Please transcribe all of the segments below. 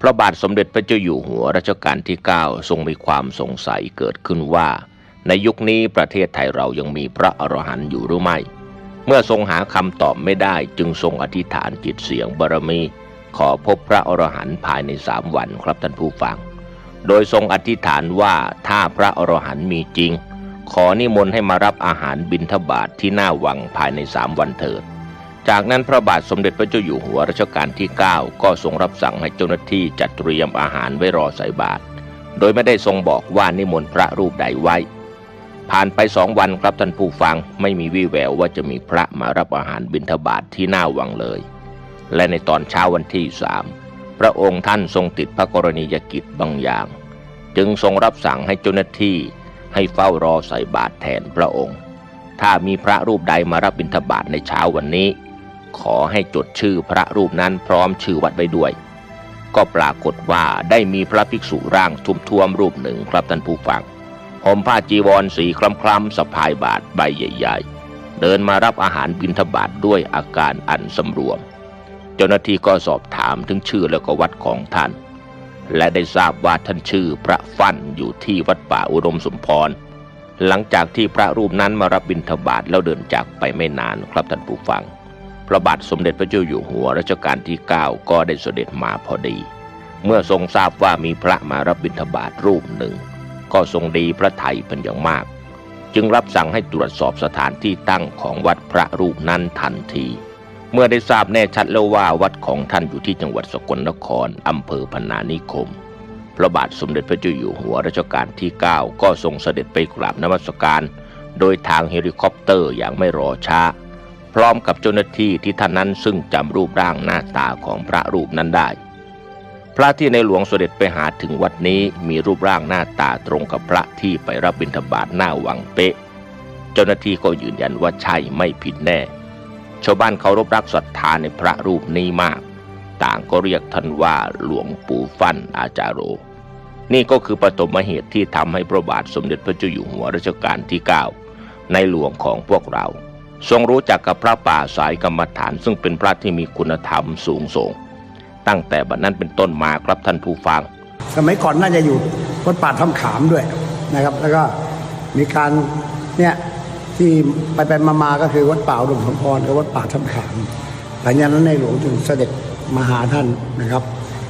พระบาทสมเด็จพระเจ้าอยู่หัวรัชกาลที่ 9 ทรงมีความสงสัยเกิดขึ้นว่า ในยุคนี้ประเทศไทยเรายังมีพระอรหันต์อยู่หรือไม่ เมื่อทรงหาคำตอบไม่ได้จึงทรงอธิษฐานจิตเสียงบารมี ขอพบพระอรหันต์ภายในสามวันครับท่านผู้ฟัง โดยทรงอธิษฐานว่าถ้าพระอรหันต์มีจริง ขอนิมนต์ให้มารับอาหารบิณฑบาตทที่หน้าวังภายในสามวันเถิด จากนั้นพระบาทสมเด็จพระเจ้าอยู่หัวรัชกาลที่ 9 ก็ทรงรับสั่งให้เจ้าหน้าที่จัดเตรียมอาหารไว้รอใส่บาตรโดยไม่ได้ทรงบอกว่านิมนต์พระรูปใดไว้ ผ่านไปสองวันครับท่านผู้ฟังไม่มีวี่แววว่าจะมีพระมารับอาหารบิณฑบาตทที่หน้าวังเลย และในตอนเช้าวันที่สามพระองค์ท่านทรงติดพระกรณียกิจบางอย่าง จึงทรงรับสั่งให้เจ้าหน้าที่ให้เฝ้ารอใส่บาตรแทนพระองค์ ถ้ามีพระรูปใดมารับบิณฑบาตในเช้าวันนี้ ขอให้จดชื่อพระรูปนั้นพร้อมชื่อวัดไว้ด้วย ก็ปรากฏว่าได้มีพระภิกษุร่างทุมทวมรูปหนึ่งครับท่านผู้ฟังห่มผ้าจีวรสีคล้ำๆสะพายบาทใบใหญ่ ๆ เดินมารับอาหารบิณฑบาตด้วยอาการอันสำรวม เจ้าหน้าที่ก็สอบถามถึงชื่อแล้วก็วัดของท่าน และได้ทราบว่าท่านชื่อพระฟั่นอยู่ที่วัดป่าอุดมสมพรหลังจากที่พระรูปนั้นมารับบิณฑบาตแล้วเดินจากไปไม่นานครับท่านผู้ฟัง พระบาทสมเด็จพระเจ้าอยู่หัวรัชกาลที่ 9 ก็ได้เสด็จมาพอดี เมื่อทรงทราบว่ามีพระมารับบิณฑบาตรูปหนึ่ง ก็ทรงดีพระไทยเป็นอย่างมาก จึงรับสั่งให้ตรวจสอบสถานที่ตั้งของวัดพระรูปนั้นทันที เมื่อได้ทราบแน่ชัดแล้วว่าวัดของท่านอยู่ที่จังหวัดสกลนครอำเภอพนานิคม พระบาทสมเด็จพระเจ้าอยู่หัวรัชกาลที่ 9 ก็ทรงเสด็จไปกราบนมัสการ โดยทางเฮลิคอปเตอร์อย่างไม่รอช้า พร้อมกับเจ้าหน้าที่ที่ท่านนั้นซึ่งจำรูปร่างหน้าตาของพระรูปนั้นได้ พระที่ในหลวงเสด็จไปหาถึงวัดนี้มีรูปร่างหน้าตาตรงกับพระที่ไปรับบิณฑบาตหน้าวังเป๊ะ เจ้าหน้าที่ก็ยืนยันว่าใช่ไม่ผิดแน่ ชาวบ้านเคารพรักศรัทธาในพระรูปนี้มาก ต่างก็เรียกท่านว่าหลวงปู่ฟั่นอาจารโร นี่ก็คือปฐมเหตุที่ทำให้พระบาทสมเด็จพระเจ้าอยู่หัวรัชกาลที่ 9 ในหลวงของพวกเรา ทรงรู้จักกับพระป่าสายกรรมฐาน ซึ่งเป็นพระที่มีคุณธรรมสูงส่ง ตั้งแต่บัดนั้นเป็นต้นมาครับท่านผู้ฟัง สมัยก่อนน่าจะอยู่วัดป่าถ้ำขามด้วยนะครับ แล้วก็มีการเนี่ยที่ไปไปมามาก็คือวัดป่าอุดมสมพรกับวัดป่าถ้ำขามหลังจากนั้นในหลวงจึงเสด็จมาหาท่านนะครับ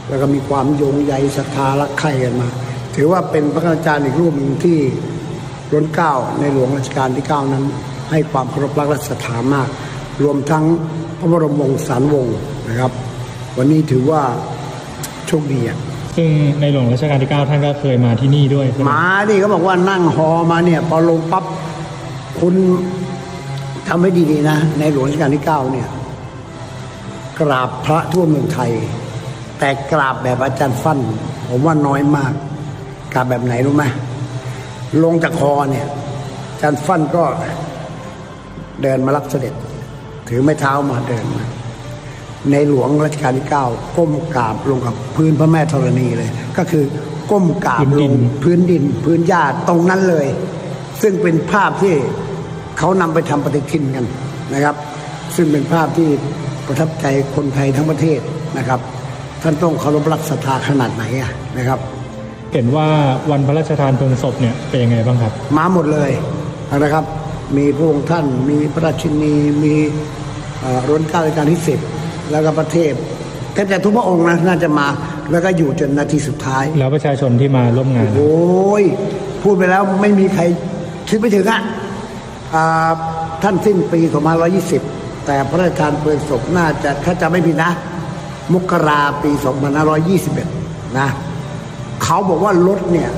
แล้วก็มีความโยงใยศรัทธารักใคร่กันมา ถือว่าเป็นพระอาจารย์อีกรูปหนึ่งที่ล้นเกล้าในหลวงรัชกาลที่เก้านั้น ให้ความเคารพรักและศรัทธามาก รวมทั้งพระบรมวงศานุวงศ์นะครับ วันนี้ถือว่าโชคดีอะซึ่งในหลวงรัชกาลที่ 9 ท่านก็เคยมาที่นี่ด้วยใช่ไหมมาดิเขาบอกว่านั่งฮอมาเนี่ยพอลงปั๊บคุณทำให้ดีๆนะ ในหลวงรัชกาลที่เก้าเนี่ย กราบพระทั่วเมืองไทย แต่กราบแบบอาจารย์ฟั่น ผมว่าน้อยมาก กราบแบบไหนรู้ไหมลงจากคอเนี่ยอาจารย์ฟั่นก็ เดินมารับเสด็จ ถือไม้เท้ามาเดินมาในหลวงรัชกาลที่ 9 ก้มกราบลงกับพื้นพระแม่ธรณีเลย ก็คือก้มกราบลงพื้นดิน พื้นหญ้าตรงนั้นเลย ซึ่งเป็นภาพที่เขานำไปทำปฏิทินกันนะครับ ซึ่งเป็นภาพที่ประทับใจคนไทยทั้งประเทศนะครับ ท่านต้องเคารพรักศรัทธาขนาดไหนอะนะครับ เห็นว่าวันพระราชทานเพลิงศพเนี่ยเป็นยังไงบ้างครับ มาหมดเลยนะครับ มีพระองค์ท่าน มีพระราชินี มีเอ่อร้นเกล้ารัชกาลที่สิบแล้วก็ประเทศแทบจะทุกพระองค์นะน่าจะมาแล้วก็อยู่จนนาทีสุดท้าย แล้วประชาชนที่มาร่วมงาน โอ้ยพูดไปแล้วไม่มีใครคิดไม่ถึงอะอ่าท่านสิ้นปี2520 แต่พระราชทานเพลิงศพน่าจะถ้าจะไม่ผิดนะ มกราปี 2521 นะ เขาบอกว่ารถเนี่ย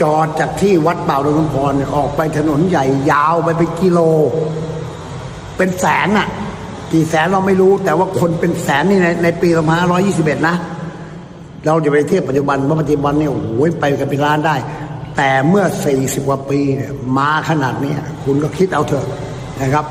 จอดจากที่วัดเป่าดงพรออกไปถนนใหญ่ยาวไปเป็นกิโล เป็นแสนอะกี่แสนเราไม่รู้ แต่ว่าคนเป็นแสนนี่ในในปี2521นะ เราจะไปเทียบปัจจุบันว่าปัจจุบันเนี่ยโอ้โหไปกันเป็นล้านได้ แต่เมื่อ40กว่าปีเนี่ยมาขนาดนี้คุณก็คิดเอาเถอะนะครับ